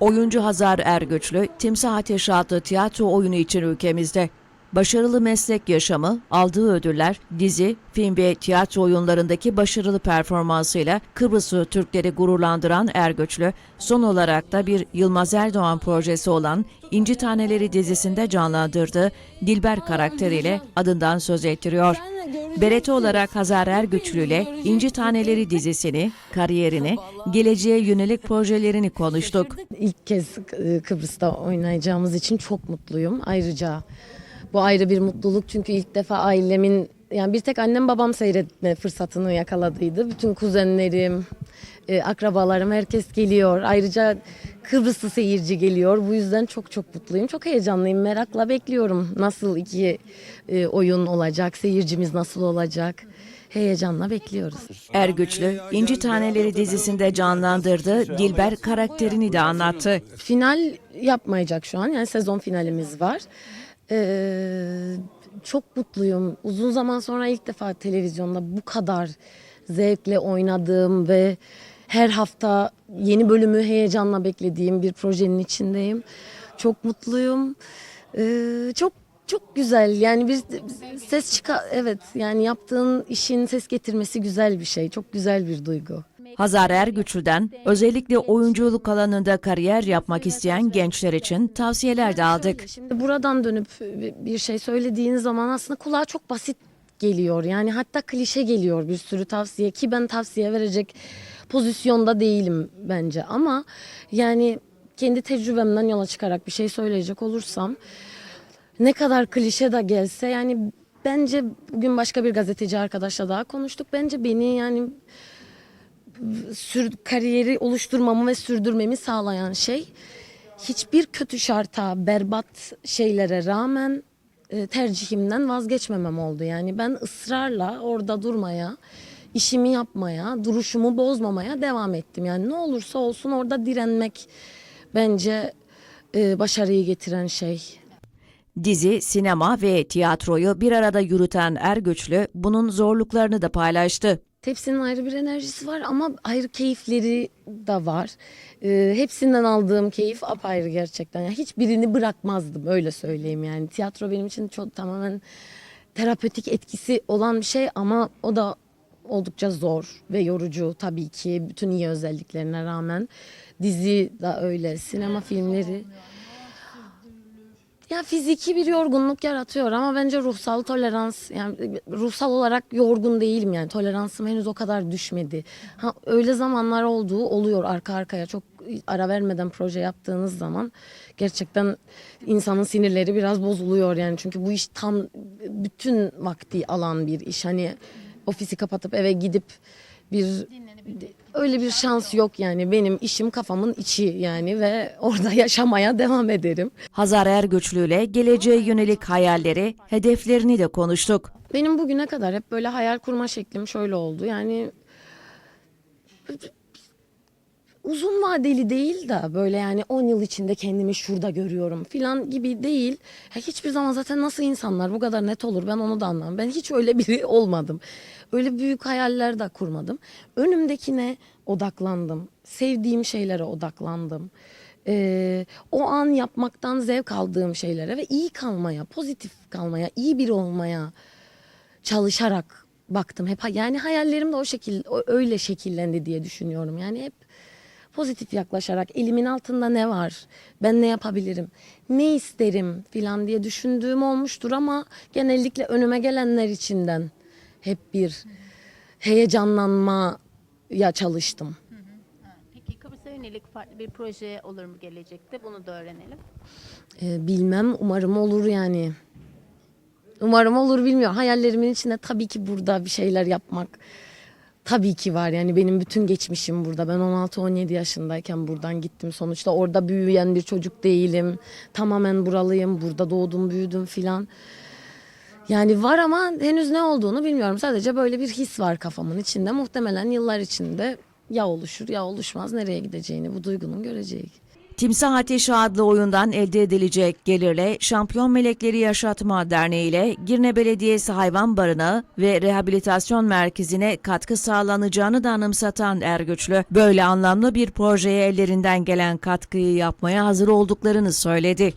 Oyuncu Hazar Ergüçlü, Timsah Ateşi adlı tiyatro oyunu için ülkemizde. Başarılı meslek yaşamı, aldığı ödüller, dizi, film ve tiyatro oyunlarındaki başarılı performansıyla Kıbrıslı Türkleri gururlandıran Ergüçlü, son olarak da bir Yılmaz Erdoğan projesi olan İnci Taneleri dizisinde canlandırdığı Dilber karakteriyle adından söz ettiriyor. Bereti olarak Hazar Ergüçlü ile İnci Taneleri dizisini, kariyerini, geleceğe yönelik projelerini konuştuk. İlk kez e, Kıbrıs'ta oynayacağımız için çok mutluyum. Ayrıca bu ayrı bir mutluluk çünkü ilk defa ailemin yani bir tek annem babam seyretme fırsatını yakaladıydı. Bütün kuzenlerim, e, akrabalarım herkes geliyor. Ayrıca Kıbrıslı seyirci geliyor. Bu yüzden çok çok mutluyum. Çok heyecanlıyım. Merakla bekliyorum. Nasıl iki e, oyun olacak? Seyircimiz nasıl olacak? Heyecanla bekliyoruz. Ergüçlü, İnci Taneleri dizisinde canlandırdığı Dilber karakterini de anlattı. Final yapmayacak şu an. Yani sezon finalimiz var. Ee, çok mutluyum. Uzun zaman sonra ilk defa televizyonda bu kadar zevkle oynadığım ve her hafta yeni bölümü heyecanla beklediğim bir projenin içindeyim. Çok mutluyum. Ee, çok çok güzel. Yani bir ses çıkar evet yani yaptığın işin ses getirmesi güzel bir şey. Çok güzel bir duygu. Hazar Ergüçlü'den özellikle oyunculuk alanında kariyer yapmak isteyen gençler için tavsiyeler de aldık. Şimdi buradan dönüp bir şey söylediğin zaman aslında kulağa çok basit geliyor. Yani hatta klişe geliyor bir sürü tavsiye ki ben tavsiye verecek pozisyonda değilim bence. Ama yani kendi tecrübemden yola çıkarak bir şey söyleyecek olursam ne kadar klişe de gelse yani bence bugün başka bir gazeteci arkadaşla daha konuştuk. Bence beni yani sür, kariyeri oluşturmamı ve sürdürmemi sağlayan şey hiçbir kötü şarta, berbat şeylere rağmen e, tercihimden vazgeçmemem oldu. Yani ben ısrarla orada durmaya, işimi yapmaya, duruşumu bozmamaya devam ettim. Yani ne olursa olsun orada direnmek bence e, başarıyı getiren şey. Dizi, sinema ve tiyatroyu bir arada yürüten Ergüçlü bunun zorluklarını da paylaştı. Hepsinin ayrı bir enerjisi var ama ayrı keyifleri de var. Ee, hepsinden aldığım keyif apayrı gerçekten. Yani hiçbirini bırakmazdım öyle söyleyeyim yani. Tiyatro benim için çok tamamen terapötik etkisi olan bir şey ama o da oldukça zor ve yorucu tabii ki bütün iyi özelliklerine rağmen. Dizi de öyle, sinema filmleri. Ya fiziki bir yorgunluk yaratıyor ama bence ruhsal tolerans yani ruhsal olarak yorgun değilim yani toleransım henüz o kadar düşmedi. Ha öyle zamanlar olduğu oluyor arka arkaya çok ara vermeden proje yaptığınız zaman gerçekten insanın sinirleri biraz bozuluyor yani çünkü bu iş tam bütün vakti alan bir iş. Hani ofisi kapatıp eve gidip bir öyle bir şans yok yani benim işim kafamın içi yani ve orada yaşamaya devam ederim. Hazar Ergüçlü ile geleceğe yönelik hayalleri, hedeflerini de konuştuk. Benim bugüne kadar hep böyle hayal kurma şeklim şöyle oldu. Yani uzun vadeli değil de böyle yani 10 yıl içinde kendimi şurada görüyorum filan gibi değil. Ya hiçbir zaman zaten nasıl insanlar bu kadar net olur ben onu da anlamam. Ben hiç öyle biri olmadım. Öyle büyük hayaller de kurmadım. Önümdekine odaklandım. Sevdiğim şeylere odaklandım. Ee, o an yapmaktan zevk aldığım şeylere ve iyi kalmaya, pozitif kalmaya, iyi biri olmaya çalışarak baktım. Hep yani hayallerim de o şekil öyle şekillendi diye düşünüyorum. Yani hep pozitif yaklaşarak elimin altında ne var? Ben ne yapabilirim? Ne isterim filan diye düşündüğüm olmuştur ama genellikle önüme gelenler içinden hep bir heyecanlanmaya çalıştım. Peki Kıbrıs'a yönelik farklı bir proje olur mu gelecekte? Bunu da öğrenelim. Ee, bilmem umarım olur yani. Umarım olur bilmiyorum. Hayallerimin içinde tabii ki burada bir şeyler yapmak tabii ki var. Yani benim bütün geçmişim burada. Ben 16-17 yaşındayken buradan gittim. Sonuçta orada büyüyen bir çocuk değilim. Tamamen buralıyım. Burada doğdum, büyüdüm filan. Yani var ama henüz ne olduğunu bilmiyorum. Sadece böyle bir his var kafamın içinde. Muhtemelen yıllar içinde ya oluşur ya oluşmaz nereye gideceğini bu duygunun göreceği. Timsah Ateşi adlı oyundan elde edilecek gelirle Şampiyon Melekleri Yaşatma Derneği ile Girne Belediyesi Hayvan Barınağı ve Rehabilitasyon Merkezi'ne katkı sağlanacağını da anımsatan Ergüçlü, böyle anlamlı bir projeye ellerinden gelen katkıyı yapmaya hazır olduklarını söyledi.